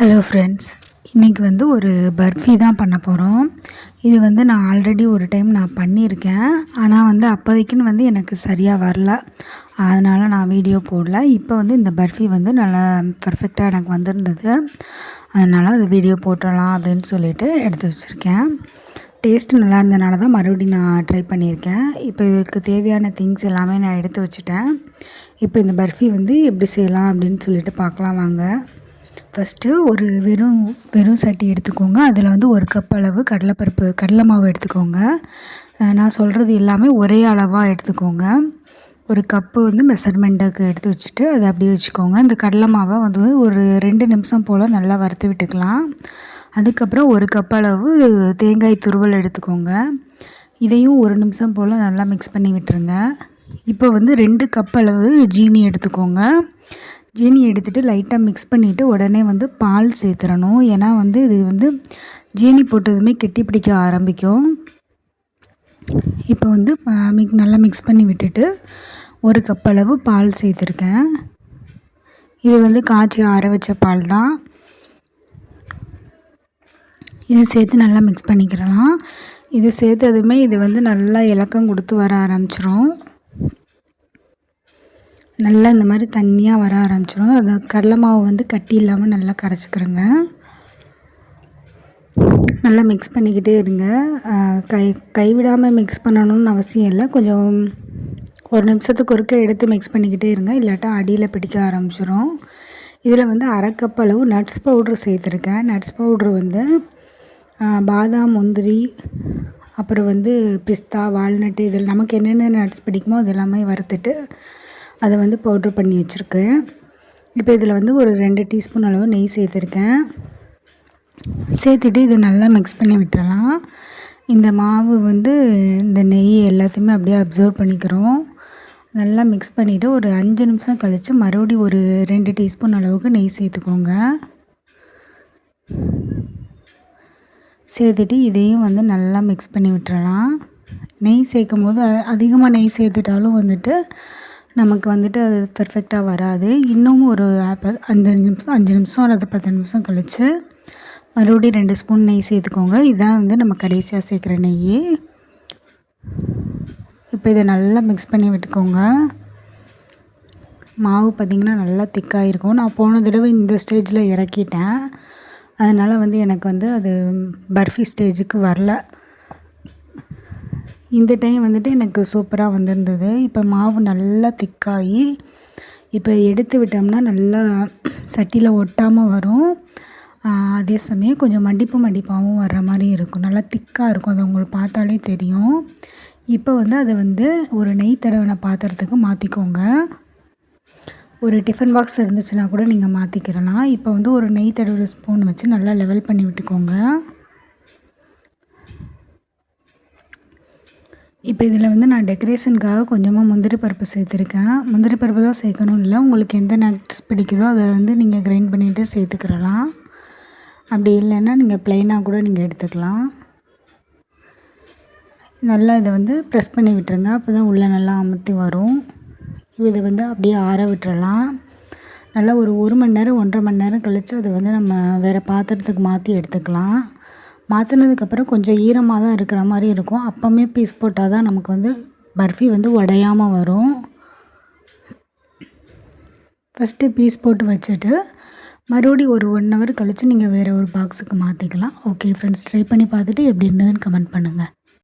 Hello friends இன்றைக்கி வந்து ஒரு பர்ஃபி தான் பண்ண போகிறோம் இது வந்து நான் ஆல்ரெடி ஒரு டைம் நான் பண்ணியிருக்கேன். ஆனால் வந்து அப்போதைக்குன்னு வந்து எனக்கு சரியாக வரல. அதனால் நான் வீடியோ போடல. இப்போ வந்து இந்த பர்ஃபி வந்து நல்லா பர்ஃபெக்டாக எனக்கு வந்திருந்தது. அதனால் அது வீடியோ போட்டுடலாம் அப்படின்னு சொல்லிட்டு எடுத்து வச்சுருக்கேன். டேஸ்ட்டு நல்லா இருந்தனால தான் மறுபடியும் நான் ட்ரை பண்ணியிருக்கேன். இப்போ இதுக்கு தேவையான திங்ஸ் எல்லாமே நான் எடுத்து வச்சுட்டேன். இப்போ இந்த பர்ஃபி வந்து எப்படி செய்யலாம் அப்படின்னு சொல்லிட்டு பார்க்கலாம் வாங்க. ஃபஸ்ட்டு ஒரு வெறும் வெறும் சட்டி எடுத்துக்கோங்க. அதில் வந்து ஒரு கப் அளவு கடலைப்பருப்பு கடலை மாவு எடுத்துக்கோங்க. நான் சொல்கிறது எல்லாமே ஒரே அளவாக எடுத்துக்கோங்க. ஒரு கப்பு வந்து மெஷர்மெண்ட்டுக்கு எடுத்து வச்சுட்டு அதை அப்படியே வச்சுக்கோங்க. இந்த கடலை மாவை வந்து ஒரு ரெண்டு நிமிஷம் போல் நல்லா வறுத்து விட்டுக்கலாம். அதுக்கப்புறம் ஒரு கப் அளவு தேங்காய் துருவல் எடுத்துக்கோங்க. இதையும் ஒரு நிமிஷம் போல் நல்லா மிக்ஸ் பண்ணி விட்டுருங்க. இப்போ வந்து ரெண்டு கப் அளவு ஜீனி எடுத்துக்கோங்க. ஜீனி எடுத்துகிட்டு லைட்டாக மிக்ஸ் பண்ணிவிட்டு உடனே வந்து பால் சேர்த்துறணும் ஏன்னா வந்து இது வந்து ஜீனி போட்டதுமே கெட்டி பிடிக்க ஆரம்பிக்கும். இப்போ வந்து மிக் நல்லா மிக்ஸ் பண்ணி விட்டுட்டு ஒரு கப் அளவு பால் சேர்த்துருக்கேன். இது வந்து காய்ச்சி ஆற வச்ச பால் தான். இதை சேர்த்து நல்லா மிக்ஸ் பண்ணிக்கிறலாம் இது சேர்த்ததுமே இது வந்து நல்லா இலக்கம் கொடுத்து வர ஆரம்பிச்சிரும். நல்லா இந்த மாதிரி தண்ணியாக வர ஆரம்பிச்சிடும் அதை கடலை மாவு வந்து கட்டி இல்லாமல் நல்லா கரைச்சிக்கிறோங்க. நல்லா மிக்ஸ் பண்ணிக்கிட்டே இருங்க. கை கைவிடாமல் மிக்ஸ் பண்ணணும்னு அவசியம் இல்லை. கொஞ்சம் ஒரு நிமிஷத்துக்கு ஒருக்க எடுத்து மிக்ஸ் பண்ணிக்கிட்டே இருங்க. இல்லாட்டா அடியில் பிடிக்க ஆரம்பிச்சிடும் இதில் வந்து அரை கப் அளவு நட்ஸ் பவுட்ரு சேர்த்துருக்கேன். நட்ஸ் பவுட்ரு வந்து பாதாம் முந்திரி அப்புறம் வந்து பிஸ்தா வால்நட்டு இதில் நமக்கு என்னென்ன நட்ஸ் பிடிக்குமோ அது எல்லாமே வறுத்துட்டு அதை வந்து பவுட்ரு பண்ணி வச்சுருக்கேன். இப்போ இதில் வந்து ஒரு ரெண்டு டீஸ்பூன் அளவு நெய் சேர்த்துருக்கேன். சேர்த்துட்டு இதை நல்லா மிக்ஸ் பண்ணி விட்டுறலாம். இந்த மாவு வந்து இந்த நெய் எல்லாத்தையுமே அப்படியே அப்சர்வ் பண்ணிக்கிறோம். நல்லா மிக்ஸ் பண்ணிவிட்டு ஒரு அஞ்சு நிமிஷம் கழித்து மறுபடியும் ஒரு ரெண்டு டீஸ்பூன் அளவுக்கு நெய் சேர்த்துக்கோங்க. சேர்த்துட்டு இதையும் வந்து நல்லா மிக்ஸ் பண்ணி விட்டுறலாம். நெய் சேர்க்கும் போது அதிகமாக நெய் சேர்த்துட்டாலும் வந்துட்டு நமக்கு வந்துட்டு அது பெர்ஃபெக்டாக வராது. இன்னும் ஒரு அஞ்சு நிமிஷம் அஞ்சு நிமிஷம் அல்லது பத்து நிமிஷம் கழித்து மறுபடியும் ரெண்டு ஸ்பூன் நெய் சேர்த்துக்கோங்க. இதுதான் வந்து நம்ம கடைசியாக சேர்க்குற நெய் இப்போ இதை நல்லா மிக்ஸ் பண்ணி விட்டுக்கோங்க. மாவு பார்த்திங்கன்னா நல்லா திக்காக இருக்கும் நான் போன தடவை இந்த ஸ்டேஜில் இறக்கிட்டேன். அதனால் வந்து எனக்கு வந்து அது பர்ஃபி ஸ்டேஜுக்கு வரல. இந்த டைம் வந்துட்டு எனக்கு சூப்பராக வந்திருந்தது. இப்போ மாவு நல்லா திக்காகி இப்போ எடுத்து விட்டோம்னா நல்லா சட்டியில் ஒட்டாமல் வரும். அதே சமயம் கொஞ்சம் மடிப்பு மடிப்பாகவும் வர்ற மாதிரி இருக்கும். நல்லா திக்காக இருக்கும். அது உங்களுக்கு பார்த்தாலே தெரியும். இப்போ வந்து அதை வந்து ஒரு நெய் தடவின பாத்திரத்துக்கு மாற்றிக்கோங்க ஒரு டிஃபன் பாக்ஸ் இருந்துச்சுன்னா கூட நீங்கள் மாற்றிக்கிறலாம் இப்போ வந்து ஒரு நெய் தடவை ஸ்பூன் வச்சு நல்லா லெவல் பண்ணி விட்டுக்கோங்க. இப்போ இதில் வந்து நான் டெக்கரேஷனுக்காக கொஞ்சமாக முந்திரி பருப்பு சேர்த்துருக்கேன். முந்திரி பருப்பு தான் சேர்க்கணும். இல்லை உங்களுக்கு எந்த நட்ஸ் பிடிக்குதோ அதை வந்து நீங்கள் கிரைண்ட் பண்ணிவிட்டு சேர்த்துக்கிறலாம் அப்படி இல்லைன்னா நீங்கள் ப்ளைனாக கூட நீங்கள் எடுத்துக்கலாம். நல்லா இதை வந்து ப்ரெஸ் பண்ணி விட்டுருங்க. அப்போ தான் உள்ளே நல்லா அமுத்தி வரும். இதை வந்து அப்படியே ஆற விட்டுறலாம். நல்லா ஒரு ஒரு மணி நேரம் ஒன்றரை மணி நேரம் கழித்து அதை வந்து நம்ம வேறு பாத்திரத்துக்கு மாற்றி எடுத்துக்கலாம். மாற்றினதுக்கப்புறம் கொஞ்சம் ஈரமாக தான் இருக்கிற மாதிரி இருக்கும். அப்போவுமே பீஸ் போட்டால் தான் நமக்கு வந்து பர்ஃபி வந்து உடையாமல் வரும். ஃபஸ்ட்டு பீஸ் போட்டு வச்சுட்டு மறுபடி ஒரு ஒன் ஹவர் கழித்து நீங்கள் வேறு ஒரு பாக்ஸுக்கு மாற்றிக்கலாம் ஓகே ஃப்ரெண்ட்ஸ் ட்ரை பண்ணி பார்த்துட்டு எப்படி இருந்ததுன்னு கமெண்ட் பண்ணுங்கள்